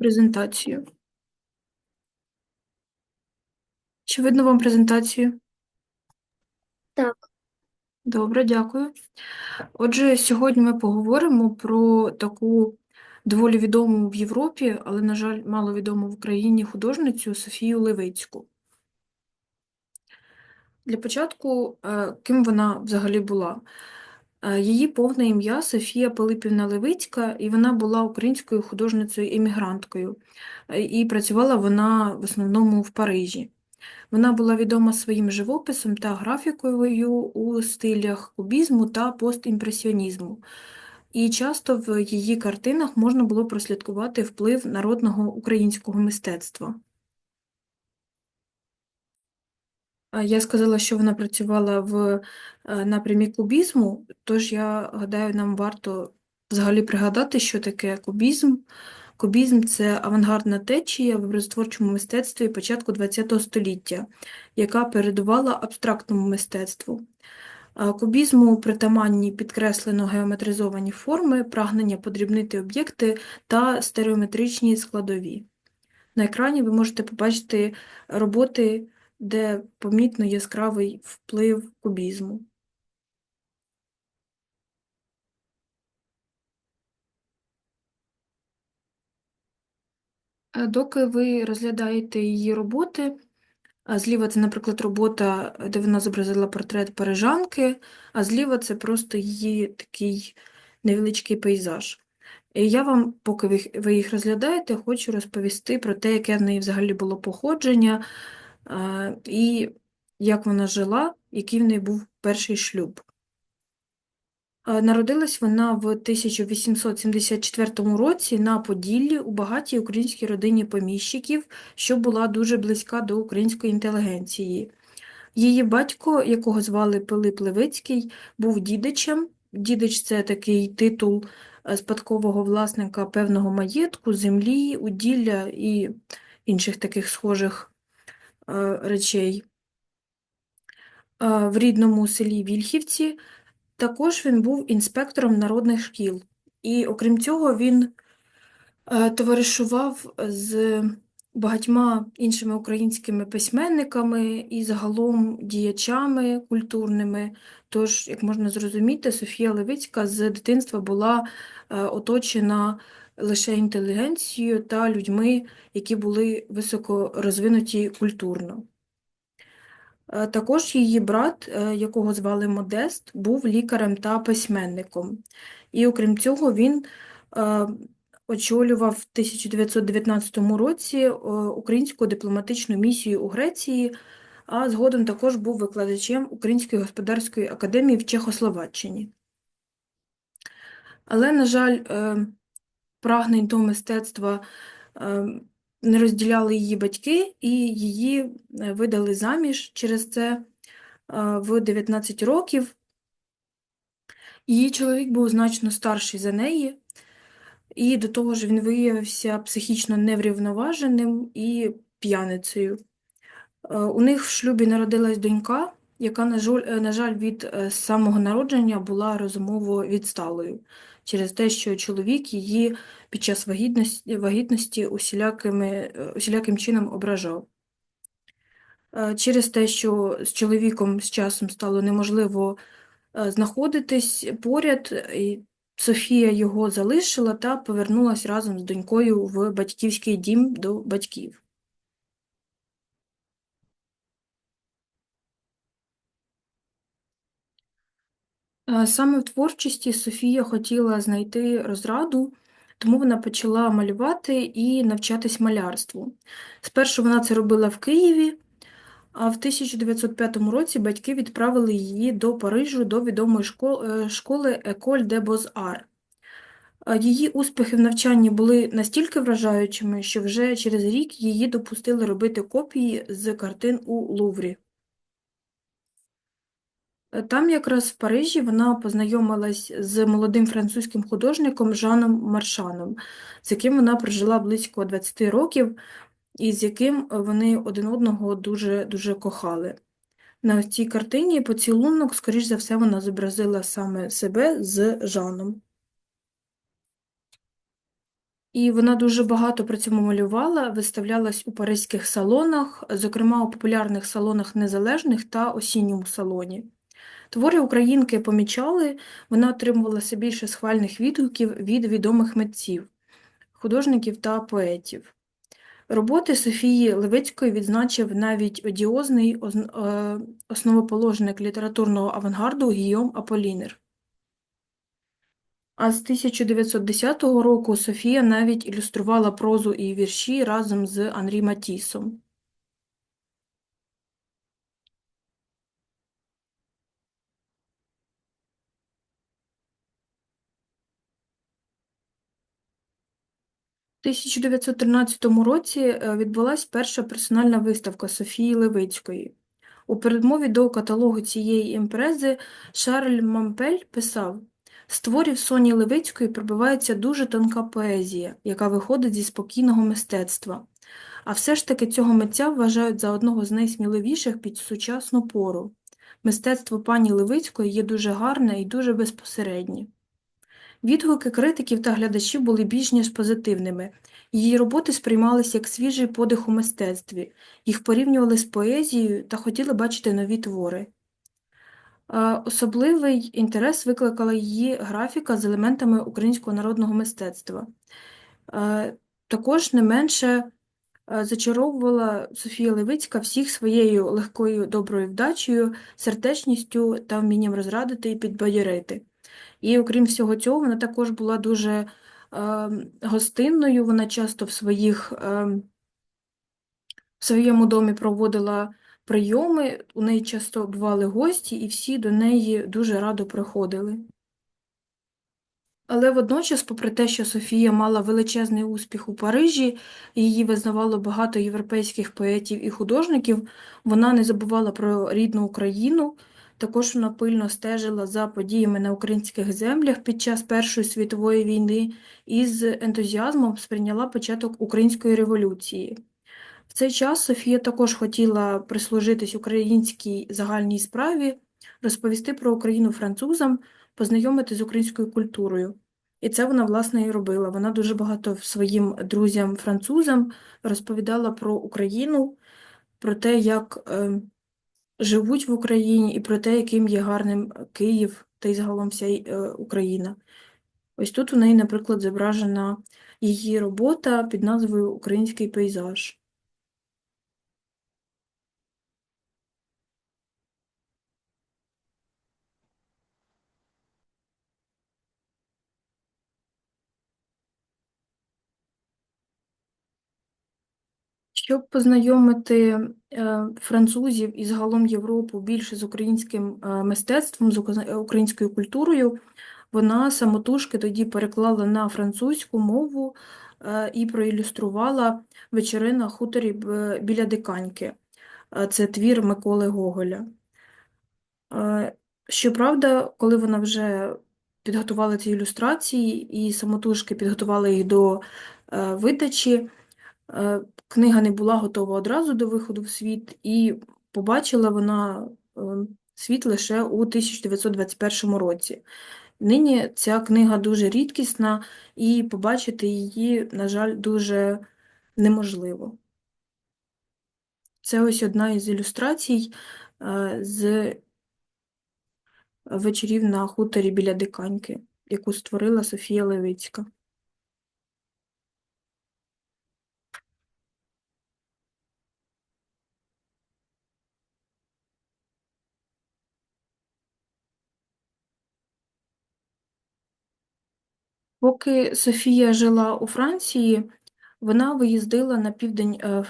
презентацію. Чи видно вам презентацію? Так. Добре, дякую. Отже, сьогодні ми поговоримо про таку доволі відому в Європі, але, на жаль, маловідому в Україні художницю Софію Левицьку. Для початку, е, ким вона взагалі була? Її повне ім'я Софія Пилипівна Левицька, і вона була українською художницею-емігранткою, і працювала вона в основному в Парижі. Вона була відома своїм живописом та графікою у стилях кубізму та постімпресіонізму. І часто в її картинах можна було прослідкувати вплив народного українського мистецтва. А Я сказала, що вона працювала в е, напрямі кубізму, тож я гадаю, нам варто взагалі пригадати, що таке кубізм. Кубізм це авангардна течія в образотворчому мистецтві початку ХХ століття, яка передувала абстрактному мистецтву. Кубізму притаманні підкреслено геометризовані форми, прагнення подрібнити об'єкти та стереометричні складові. На екрані ви можете побачити роботи, де помітно яскравий вплив кубізму. Е, Доки ви розглядаєте її роботи, зліва це, наприклад, робота, де вона зобразила портрет парижанки, а зліва це просто її такий невеличкий пейзаж. І я вам, поки ви їх- розглядаєте, хочу розповісти про те, яке в неї взагалі було походження, е, і як вона жила, який в неї був перший шлюб. Народилась вона в 1874 році на Поділлі у багатій українській родині поміщиків, що була дуже близька до української інтелігенції. Її батько, якого звали Пилип Левицький, був дідичем. Дідич це такий титул е, спадкового власника певного маєтку, землі, уділля і інших таких схожих речей. Е, В рідному селі Вільхівці також він був інспектором народних шкіл. І окрім цього, він е, товаришував з багатьма іншими українськими письменниками і загалом діячами культурними. Тож, як можна зрозуміти, Софія Левицька з дитинства була е, оточена лише інтелігенцією та людьми, які були високо розвинуті культурно. Е, Також її брат, е, якого звали Модест, був лікарем та письменником. І окрім цього, він е, очолював в 1919 році українську дипломатичну місію у Греції, а згодом також був викладачем Української господарської академії в Чехословаччині. Але, на жаль, прагнень до мистецтва е, не розділяли її батьки, і її е, видали заміж через це е, в 19 років. Її чоловік був значно старший за неї, і до того ж він виявився психічно неврівноваженим і п'яницею. Е, У них в шлюбі народилась донька, яка, на жаль, від самого народження була розумово відсталою через те, що чоловік її під час вагітності, вагітності усілякими, е, усіляким чином ображав. Е, Через те, що з чоловіком з часом стало неможливо е, знаходитись поряд, і Софія його залишила та повернулась разом з донькою в батьківський дім до батьків. Саме в творчості Софія хотіла знайти розраду, тому вона почала малювати і навчатись малярству. Спершу вона це робила в Києві, а в 1905 році батьки відправили її до Парижу до відомої школи, школи École des Beaux-Arts. Е, Її успіхи в навчанні були настільки вражаючими, що вже через рік її допустили робити копії з картин у Луврі. Е, Там якраз в Парижі вона познайомилась з молодим французьким художником Жаном Маршаном, з яким вона прожила близько 20 років, і з яким вони один одного дуже дуже кохали. На цій картині поцілунок, скоріш за все, вона зобразила саме себе з Жаном. І вона дуже багато при цьому малювала, виставлялась у паризьких салонах, зокрема у популярних салонах незалежних та осінньому салоні. Твори українки помічали, вона отримувала все більше схвальних відгуків від відомих митців, художників та поетів. Роботи Софії Левицької відзначив навіть одіозний е, основоположник літературного авангарду Гійом Аполінер. А з 1910 року Софія навіть ілюструвала прозу і вірші разом з Анрі Матісом. 1913 році е, відбулась перша персональна виставка Софії Левицької. У передмові до каталогу цієї імпрези Шарль Мампель писав: з творів Соні Левицької пробивається дуже тонка поезія, яка виходить зі спокійного мистецтва. А все ж таки цього митця вважають за одного з найсміливіших під сучасну пору. Мистецтво пані Левицької є дуже гарне і дуже безпосереднє. Відгуки критиків та глядачів були більш ніж позитивними. Її роботи сприймалися як свіжий подих у мистецтві, їх порівнювали з поезією та хотіли бачити нові твори. Особливий інтерес викликала її графіка з елементами українського народного мистецтва. Також не менше зачаровувала Софія Левицька всіх своєю легкою доброю вдачею, сердечністю та вмінням розрадити і підбадьорити. І окрім всього цього, вона також була дуже е, гостинною. Вона часто в своїх е, в своєму домі проводила прийоми, у неї часто бували гості, і всі до неї дуже радо приходили. Але водночас, попри те, що Софія мала величезний успіх у Парижі, її визнавало багато європейських поетів і художників, вона не забувала про рідну Україну. Також вона пильно стежила за подіями на українських землях під час Першої світової війни і з ентузіазмом сприйняла початок Української революції. В цей час Софія також хотіла прислужитись українській загальній справі, розповісти про Україну французам, познайомити з українською культурою. І це вона, власне, і робила. Вона дуже багато своїм друзям-французам розповідала про Україну, про те, як е, живуть в Україні, і про те, яким є гарним Київ та й загалом вся е, Україна. Ось тут у неї, наприклад, зображена її робота під назвою Український пейзаж. Щоб познайомити е, французів і загалом Європу більше з українським е, мистецтвом, з українською культурою, вона самотужки тоді переклала на французьку мову е, і проілюструвала вечори на хуторі біля Диканьки. Е, Це твір Миколи Гоголя. Е, Щоправда, коли вона вже підготувала ці ілюстрації і самотужки підготувала їх до е, видачі, е, книга не була готова одразу до виходу в світ, і побачила вона е, світ лише у 1921 році. Нині ця книга дуже рідкісна, і побачити її, на жаль, дуже неможливо. Це ось одна із ілюстрацій е, з вечорів на хуторі біля Диканьки, яку створила Софія Левицька. Поки Софія жила у Франції, вона виїздила на південь е,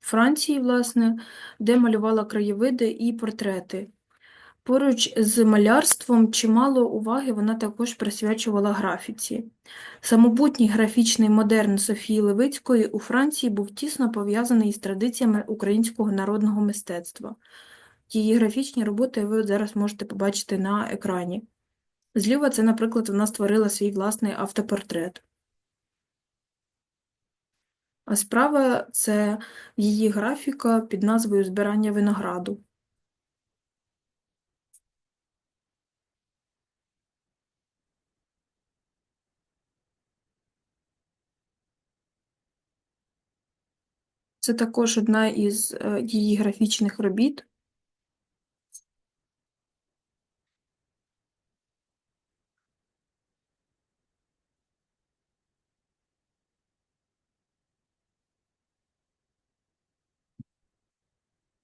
Франції, власне, де малювала краєвиди і портрети. Поруч з малярством чимало уваги вона також присвячувала графіці. Самобутній графічний модерн Софії Левицької у Франції був тісно пов'язаний із традиціями українського народного мистецтва. Її графічні роботи ви зараз можете побачити на екрані. Зліва це, наприклад, вона створила свій власний автопортрет. А справа це її графіка під назвою збирання винограду. Це також одна із е, її графічних робіт.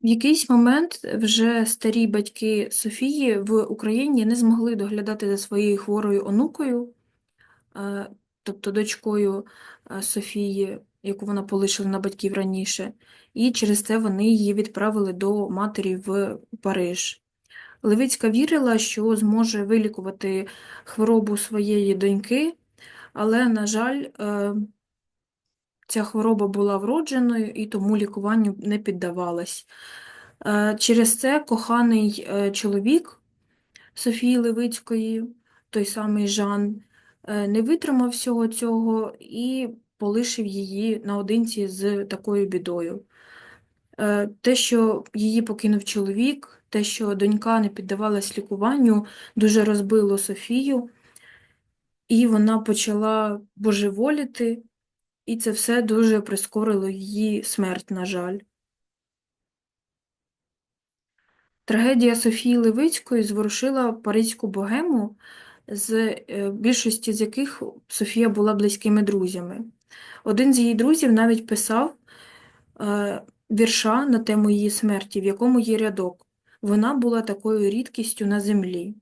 В якийсь момент вже старі батьки Софії в Україні не змогли доглядати за своєю хворою онукою, е, тобто дочкою е, Софії, яку вона полишила на батьків раніше, і через це вони її відправили до матері в Париж. Левицька вірила, що зможе вилікувати хворобу своєї доньки, але, на жаль, е, ця хвороба була вродженою і тому лікуванню не піддавалась. Е, Через це коханий е, чоловік Софії Левицької, той самий Жан, е, не витримав всього цього і полишив її наодинці з такою бідою. Те, що її покинув чоловік, те, що донька не піддавалась лікуванню, дуже розбило Софію, і вона почала божеволіти, і це все дуже прискорило її смерть, на жаль. Трагедія Софії Левицької зворушила паризьку богему, з е, більшості з яких Софія була близькими друзями. Один з її друзів навіть писав е, вірша на тему її смерті, в якому є рядок. Вона була такою рідкістю на землі.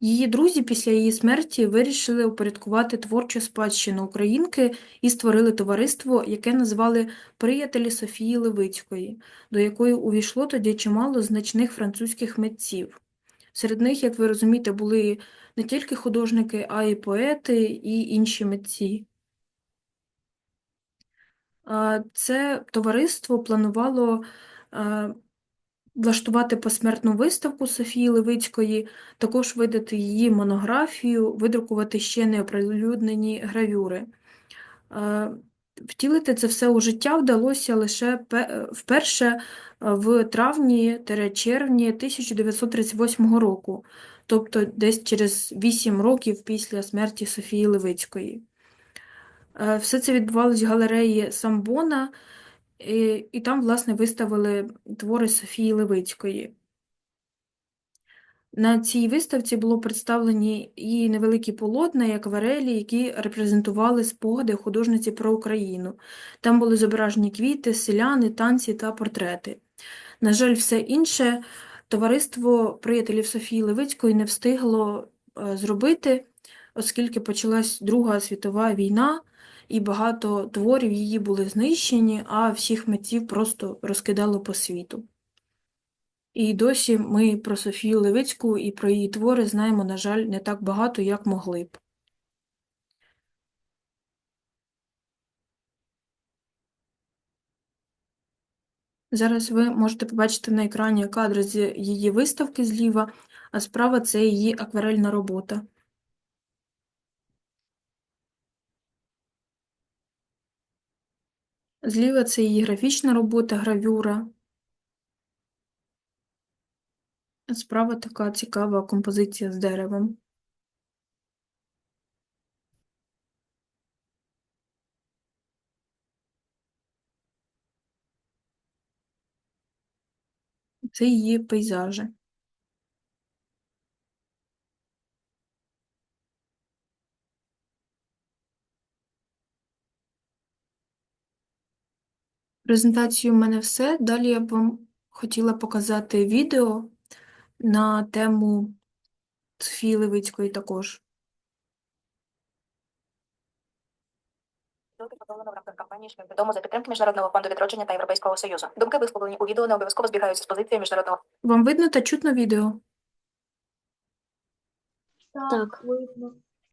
Її друзі після її смерті вирішили упорядкувати творчу спадщину українки і створили товариство, яке назвали «Приятелі Софії Левицької», до якої увійшло тоді чимало значних французьких митців. Серед них, як ви розумієте, були не тільки художники, а й поети і інші митці. Це товариство планувало влаштувати посмертну виставку Софії Левицької, також видати її монографію, видрукувати ще неоприлюднені гравюри. Е, Втілити це все у життя вдалося лише вперше е, в травні-червні 1938 року, тобто десь через 8 років після смерті Софії Левицької. Е, Все це відбувалось в галереї Самбона, і, і там, власне, виставили твори Софії Левицької. На цій виставці було представлені і невеликі полотна, і акварелі, які репрезентували спогади художниці про Україну. Там були зображені квіти, селяни, танці та портрети. На жаль, все інше товариство приятелів Софії Левицької не встигло е, зробити, оскільки почалась Друга світова війна, і багато творів її були знищені, а всіх митців просто розкидало по світу. І досі ми про Софію Левицьку і про її твори знаємо, на жаль, не так багато, як могли б. Зараз ви можете побачити на екрані кадри з її виставки зліва, а справа це її акварельна робота. Зліва це її графічна робота, гравюра. Справа така цікава композиція з деревом. Це її пейзажі. Презентацію в мене все. Далі я б вам хотіла показати відео на тему Софії Левицької також. Думки в рамках кампанії «Шлях додому» за підтримки Міжнародного фонду відродження та Європейського Союзу. Думки, висловлені у відео, не обов'язково збігаються з позицією Міжнародного Вам видно та чутно відео? Так.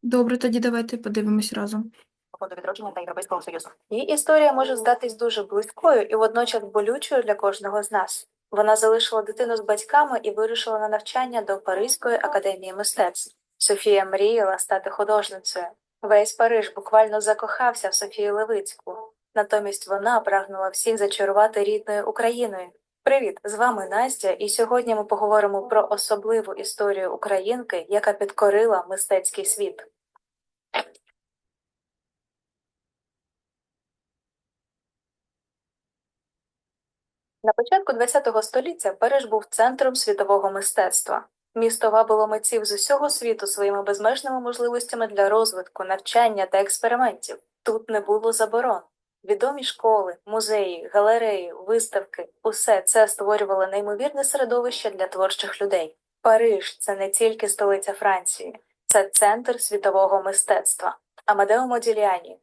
Добре, тоді давайте подивимось разом. Фонду відродження та Європейського Союзу. Її історія може здатись дуже близькою і водночас болючою для кожного з нас. Вона залишила дитину з батьками і вирушила на навчання до Паризької академії мистецтв. Софія мріяла стати художницею. Весь Париж буквально закохався в Софію Левицьку. Натомість вона прагнула всіх зачарувати рідною Україною. Привіт, з вами Настя, і сьогодні ми поговоримо про особливу історію українки, яка підкорила мистецький світ. На початку ХХ століття Париж був центром світового мистецтва. Місто вабило митців з усього світу своїми безмежними можливостями для розвитку, навчання та експериментів. Тут не було заборон. Відомі школи, музеї, галереї, виставки усе це створювало неймовірне середовище для творчих людей. Париж це не тільки столиця Франції, це центр світового мистецтва. Амадео Модільяні,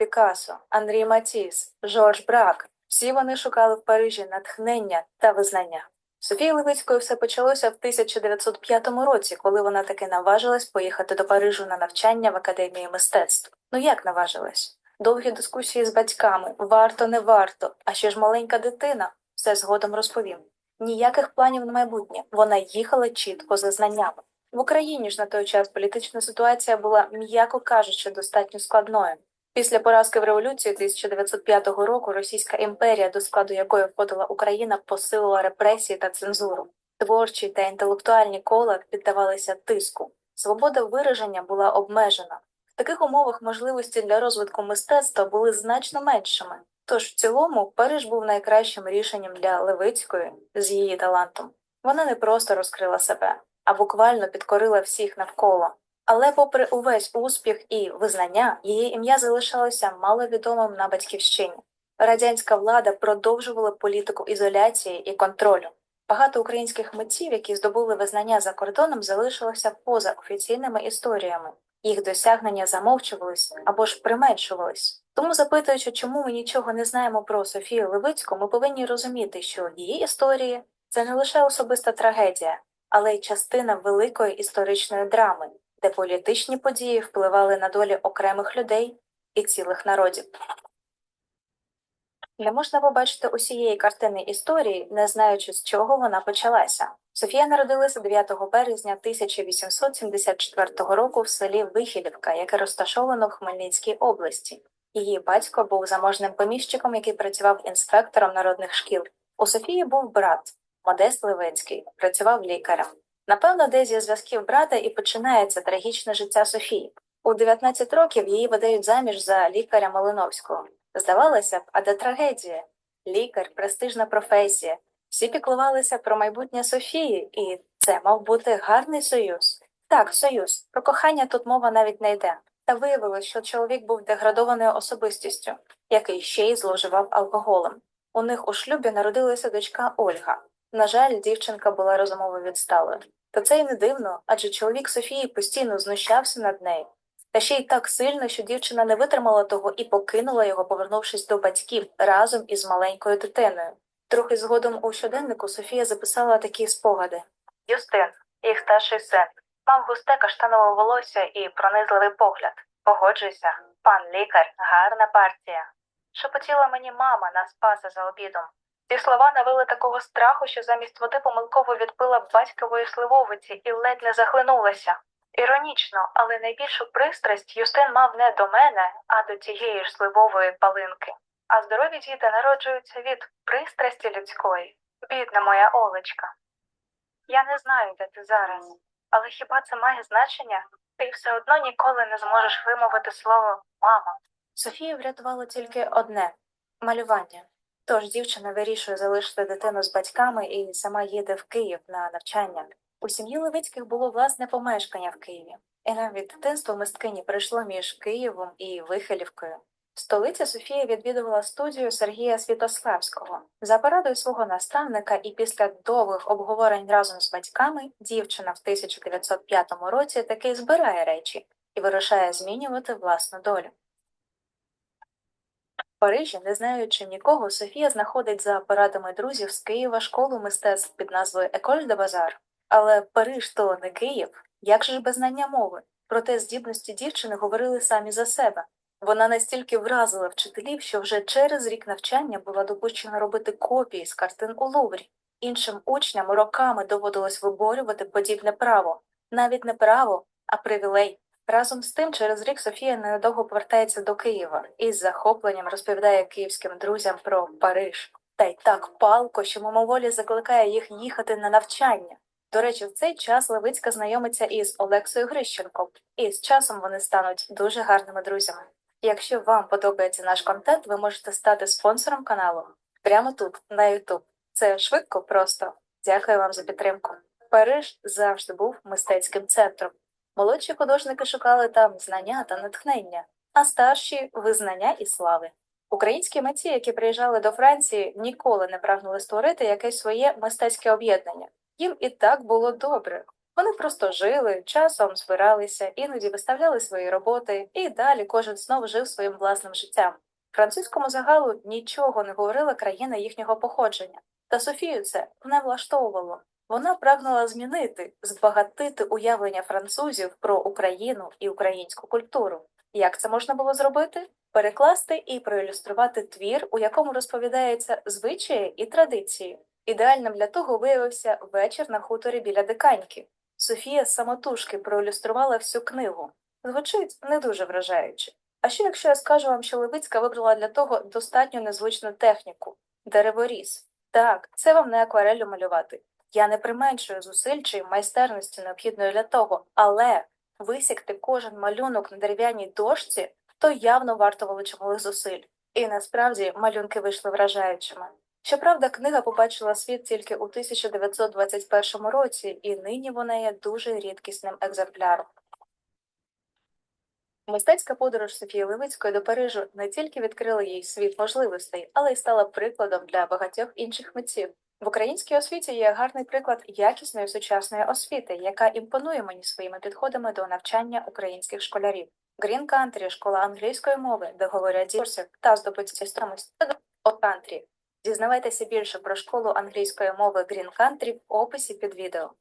Пікассо, Андрій Матіс, Жорж Брак всі вони шукали в Парижі натхнення та визнання. Софії Левицької все почалося в 1905 році, коли вона таки наважилась поїхати до Парижу на навчання в академії мистецтв. Ну як наважилась? Довгі дискусії з батьками, варто, не варто, а ще ж маленька дитина, все згодом розповім. Ніяких планів на майбутнє. Вона їхала чітко за знаннями. В Україні ж на той час політична ситуація була, м'яко кажучи, достатньо складною. Після поразки в революції 1905 року Російська імперія, до складу якої входила Україна, посилила репресії та цензуру. Творчі та інтелектуальні кола піддавалися тиску. Свобода вираження була обмежена. В таких умовах можливості для розвитку мистецтва були значно меншими. Тож в цілому Париж був найкращим рішенням для Левицької з її талантом. Вона не просто розкрила себе, а буквально підкорила всіх навколо. Але, попри увесь успіх і визнання, її ім'я залишалося маловідомим на батьківщині. Радянська влада продовжувала політику ізоляції і контролю. Багато українських митців, які здобули визнання за кордоном, залишилося поза офіційними історіями. Їх досягнення замовчувались або ж применшувались. Тому, запитуючи, чому ми нічого не знаємо про Софію Левицьку, ми повинні розуміти, що її історії це не лише особиста трагедія, але й частина великої історичної драми, де політичні події впливали на долі окремих людей і цілих народів. Не можна побачити усієї картини історії, не знаючи, з чого вона почалася. Софія народилася 9 березня 1874 року в селі Вихідівка, яке розташовано в Хмельницькій області. Її батько був заможним поміщиком, який працював інспектором народних шкіл. У Софії був брат Модест Левицький, працював лікарем. Напевно, десь зі зв'язків брата і починається трагічне життя Софії. У 19 років її видають заміж за лікаря Малиновського. Здавалося б, а де трагедія? Лікар, престижна професія. Всі піклувалися про майбутнє Софії, і це мав бути гарний союз. Так, союз. Про кохання тут мова навіть не йде. Та виявилось, що чоловік був деградованою особистістю, який ще й зловживав алкоголем. У них у шлюбі народилася дочка Ольга. На жаль, дівчинка була розумово відсталою. Та це й не дивно, адже чоловік Софії постійно знущався над нею. Та ще й так сильно, що дівчина не витримала того і покинула його, повернувшись до батьків разом із маленькою дитиною. Трохи згодом у щоденнику Софія записала такі спогади Юстин, їх старший син, мав густе каштанове волосся і пронизливий погляд. Погоджуйся, пан лікар, гарна партія. Шепотіла мені мама на спаса за обідом. Ці слова навели такого страху, що замість води помилково відпила батькової сливовиці і ледь не захлинулася. Іронічно, але найбільшу пристрасть Юстин мав не до мене, а до тієї ж сливової палинки. А здорові діти народжуються від пристрасті людської. Бідна моя Олечка. Я не знаю, де ти зараз, але хіба це має значення? Ти все одно ніколи не зможеш вимовити слово мама. Софію врятувало тільки одне малювання. Тож дівчина вирішує залишити дитину з батьками і сама їде в Київ на навчання. У сім'ї Левицьких було власне помешкання в Києві, і навіть дитинство мисткині прийшло між Києвом і Вихелівкою. В столиці Софія відвідувала студію Сергія Святославського. За порадою свого наставника і після довгих обговорень разом з батьками дівчина в 1905 році таки збирає речі і вирушає змінювати власну долю. Парижі, не знаючи нікого, Софія знаходить за порадами друзів з Києва школу мистецтв під назвою Еколь де Базар. Але Париж то не Київ, як же ж без знання мови? Проте здібності дівчини говорили самі за себе. Вона настільки вразила вчителів, що вже через рік навчання була допущена робити копії з картин у Луврі. Іншим учням роками доводилось виборювати подібне право, навіть не право, а привілей. Разом з тим, через рік Софія ненадовго повертається до Києва і з захопленням розповідає київським друзям про Париж. Та й так палко, що мимоволі закликає їх їхати на навчання. До речі, в цей час Левицька знайомиться із Олексою Грищенко, і з часом вони стануть дуже гарними друзями. Якщо вам подобається наш контент, ви можете стати спонсором каналу прямо тут, на YouTube. Це швидко, просто. Дякую вам за підтримку. Париж завжди був мистецьким центром. Молодші художники шукали там знання та натхнення, а старші визнання і слави. Українські митці, які приїжджали до Франції, ніколи не прагнули створити якесь своє мистецьке об'єднання. Їм і так було добре. Вони просто жили, часом збиралися, іноді виставляли свої роботи, і далі кожен знову жив своїм власним життям. Французькому загалу нічого не говорила країна їхнього походження, та Софію це не влаштовувало. Вона прагнула змінити, збагатити уявлення французів про Україну і українську культуру. Як це можна було зробити? Перекласти і проілюструвати твір, у якому розповідаються звичаї і традиції. Ідеальним для того виявився вечір на хуторі біля диканьки. Софія самотужки проілюструвала всю книгу. Звучить не дуже вражаюче. А що якщо я скажу вам, що Левицька вибрала для того достатньо незвичну техніку дереворіз? Так, це вам не акварелю малювати. Я не применшую зусиль чи майстерності необхідної для того, але висікти кожен малюнок на дерев'яній дошці то явно вартувало чималих зусиль. І насправді малюнки вийшли вражаючими. Щоправда, книга побачила світ тільки у 1921 році, і нині вона є дуже рідкісним екземпляром. Мистецька подорож Софії Левицької до Парижу не тільки відкрила їй світ можливостей, але й стала прикладом для багатьох інших митців. В українській освіті є гарний приклад якісної сучасної освіти, яка імпонує мені своїми підходами до навчання українських школярів. Green Country – школа англійської мови, де говорять дірсів та здобуття стомості о кантрі. Дізнавайтеся більше про школу англійської мови Green Country в описі під відео.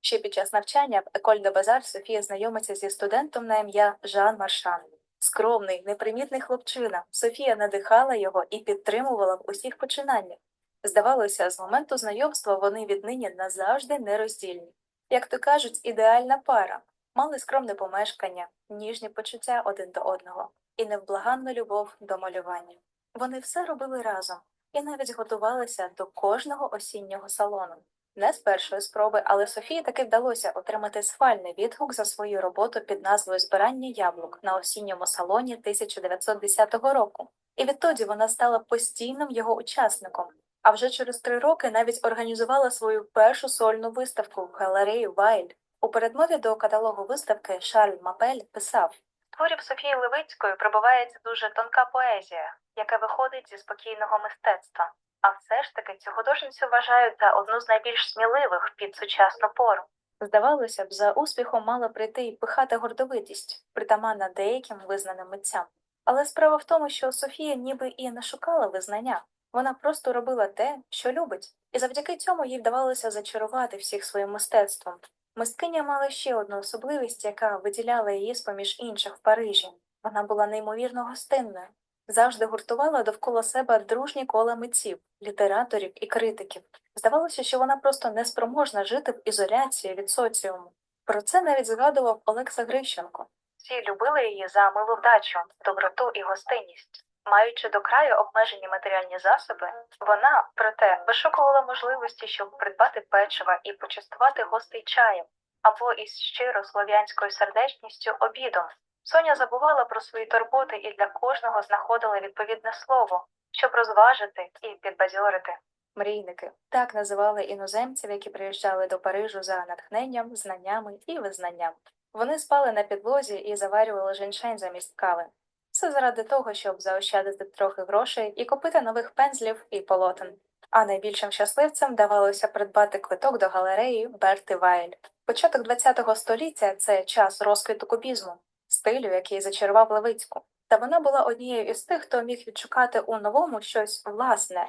Ще під час навчання в Еколь де Базар Софія знайомиться зі студентом на ім'я Жан Маршан. Скромний, непримітний хлопчина. Софія надихала його і підтримувала в усіх починаннях. Здавалося, з моменту знайомства вони віднині назавжди нероздільні. Як то кажуть, ідеальна пара. Мали скромне помешкання, ніжні почуття один до одного і невблаганну любов до малювання. Вони все робили разом і навіть готувалися до кожного осіннього салону. Не з першої спроби, але Софії таки вдалося отримати схвальний відгук за свою роботу під назвою Збирання яблук на осінньому салоні 1910 року, і відтоді вона стала постійним його учасником. А вже через три роки навіть організувала свою першу сольну виставку в галереї Вайль. У передмові до каталогу виставки Шарль Мапель писав Творів Софії Левицької пробивається дуже тонка поезія, яка виходить зі спокійного мистецтва. А все ж таки цю художницю вважають за одну з найбільш сміливих під сучасну пору. Здавалося б, за успіхом мала прийти і пихата гордовитість, притаманна деяким визнаним митцям. Але справа в тому, що Софія ніби і не шукала визнання, вона просто робила те, що любить, і завдяки цьому їй вдавалося зачарувати всіх своїм мистецтвом. Мисткиня мала ще одну особливість, яка виділяла її з поміж інших в Парижі. Вона була неймовірно гостинною, завжди гуртувала довкола себе дружні кола митців, літераторів і критиків. Здавалося, що вона просто неспроможна жити в ізоляції від соціуму. Про це навіть згадував Олекса Грищенко. Всі любили її за милу вдачу, доброту і гостинність. Маючи до краю обмежені матеріальні засоби, вона, проте, вишукувала можливості, щоб придбати печива і почастувати гостей чаєм, або із щиро слов'янською сердечністю обідом. Соня забувала про свої турботи і для кожного знаходила відповідне слово, щоб розважити і підбадьорити. Мрійники так називали іноземців, які приїжджали до Парижу за натхненням, знаннями і визнанням. Вони спали на підлозі і заварювали женьшень замість кави. Все заради того, щоб заощадити трохи грошей і купити нових пензлів і полотен. А найбільшим щасливцям давалося придбати квиток до галереї Берти Вайль. Початок ХХ століття це час розквіту кубізму, стилю, який зачарував Левицьку. Та вона була однією із тих, хто міг відшукати у новому щось власне.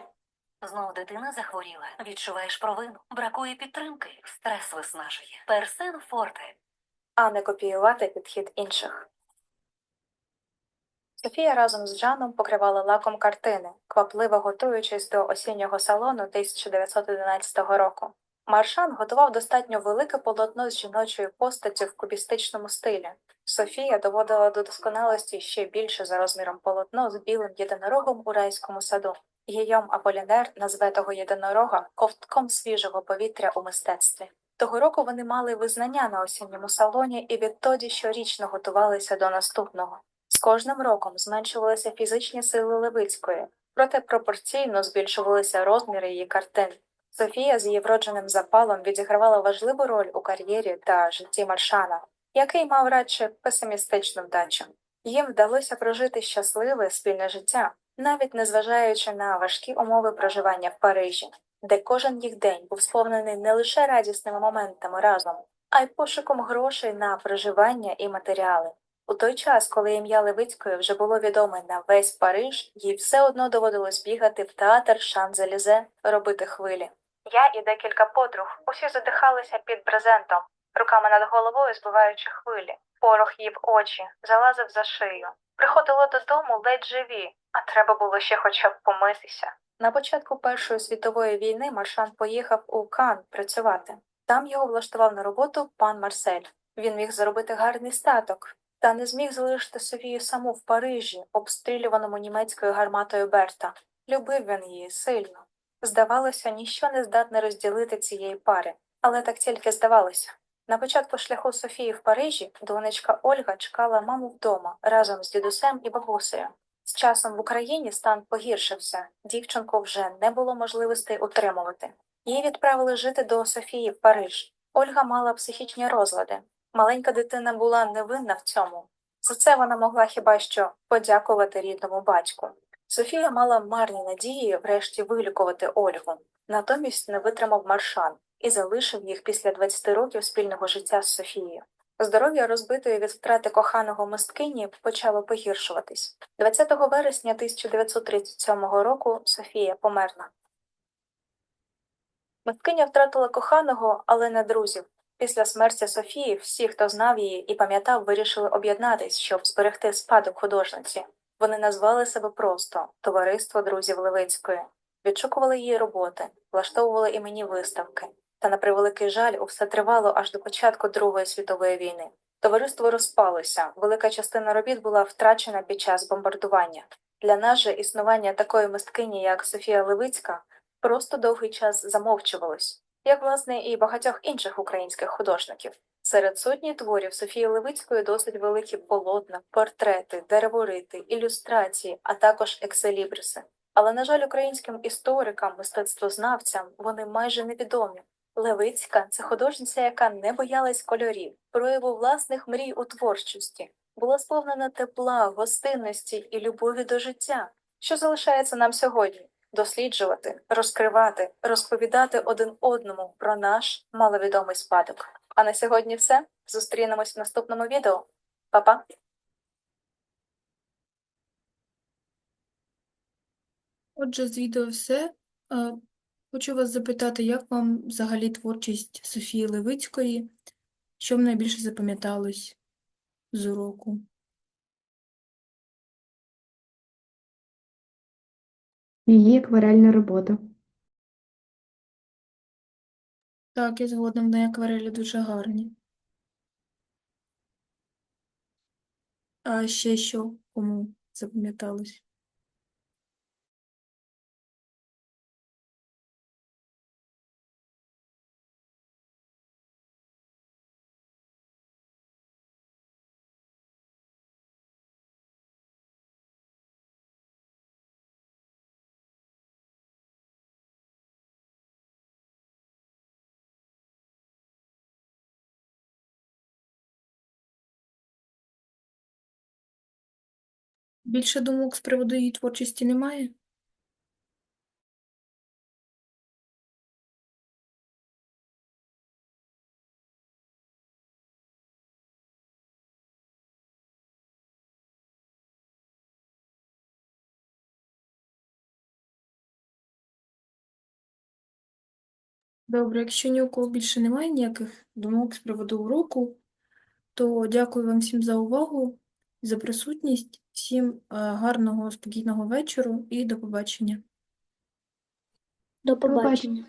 Знов дитина захворіла. Відчуваєш провину. Бракує підтримки. Стрес виснажує. Персен форте. а не копіювати підхід інших. Софія разом з Жаном покривала лаком картини, квапливо готуючись до осіннього салону 1911 року. Маршан готував достатньо велике полотно з жіночою постаттю в кубістичному стилі. Софія доводила до досконалості ще більше за розміром полотно з білим єдинорогом у райському саду. Гійом Аполінер назве того єдинорога ковтком свіжого повітря у мистецтві. Того року вони мали визнання на осінньому салоні і відтоді щорічно готувалися до наступного. З кожним роком зменшувалися фізичні сили Левицької, проте пропорційно збільшувалися розміри її картин. Софія з її вродженим запалом відігравала важливу роль у кар'єрі та житті Маршана, який мав радше песимістичну вдачу. Їм вдалося прожити щасливе спільне життя, навіть незважаючи на важкі умови проживання в Парижі, де кожен їх день був сповнений не лише радісними моментами разом, а й пошуком грошей на проживання і матеріали. У той час, коли ім'я Левицької вже було відоме на весь Париж, їй все одно доводилось бігати в театр Шан-Зелізе, робити хвилі. Я і декілька подруг усі задихалися під брезентом, руками над головою збиваючи хвилі. Порох їв очі, залазив за шию. Приходило додому ледь живі, а треба було ще хоча б помитися. На початку Першої світової війни Маршан поїхав у Кан працювати. Там його влаштував на роботу пан Марсель. Він міг заробити гарний статок, та не зміг залишити Софію саму в Парижі, обстрілюваному німецькою гарматою Берта. Любив він її сильно. Здавалося, ніщо не здатне розділити цієї пари, але так тільки здавалося. На початку шляху Софії в Парижі донечка Ольга чекала маму вдома разом з дідусем і бабусею. З часом в Україні стан погіршився, дівчинку вже не було можливостей утримувати. Її відправили жити до Софії в Париж. Ольга мала психічні розлади. Маленька дитина була невинна в цьому. За це вона могла хіба що подякувати рідному батьку. Софія мала марні надії врешті вилікувати Ольгу, натомість не витримав маршан і залишив їх після 20 років спільного життя з Софією. Здоров'я розбитої від втрати коханого мисткині почало погіршуватись. 20 вересня 1937 року Софія померла. Мисткиня втратила коханого, але не друзів. Після смерті Софії всі, хто знав її і пам'ятав, вирішили об'єднатись, щоб зберегти спадок художниці. Вони назвали себе просто Товариство друзів Левицької, відшукували її роботи, влаштовували іменні виставки. Та на превеликий жаль, усе тривало аж до початку Другої світової війни. Товариство розпалося, велика частина робіт була втрачена під час бомбардування. Для нас же існування такої мисткині, як Софія Левицька, просто довгий час замовчувалось, як власне і багатьох інших українських художників. Серед сотні творів Софії Левицької досить великі полотна, портрети, дереворити, ілюстрації, а також екселібриси. Але, на жаль, українським історикам, мистецтвознавцям вони майже невідомі. Левицька це художниця, яка не боялась кольорів, прояву власних мрій у творчості, була сповнена тепла, гостинності і любові до життя, що залишається нам сьогодні досліджувати, розкривати, розповідати один одному про наш маловідомий спадок. А на сьогодні все. Зустрінемось в наступному відео. Па-па! Отже, з відео все. Хочу вас запитати, як вам взагалі творчість Софії Левицької? Що вам найбільше запам'яталось з уроку? Її акварельна робота. Так, я згодна, в акварелі дуже гарні. А ще що кому запам'яталось? Більше думок з приводу її творчості немає? Добре, якщо ні у кого більше немає ніяких думок з приводу уроку, то дякую вам всім за увагу, за присутність. Всім е, гарного, спокійного вечору і до побачення. До побачення.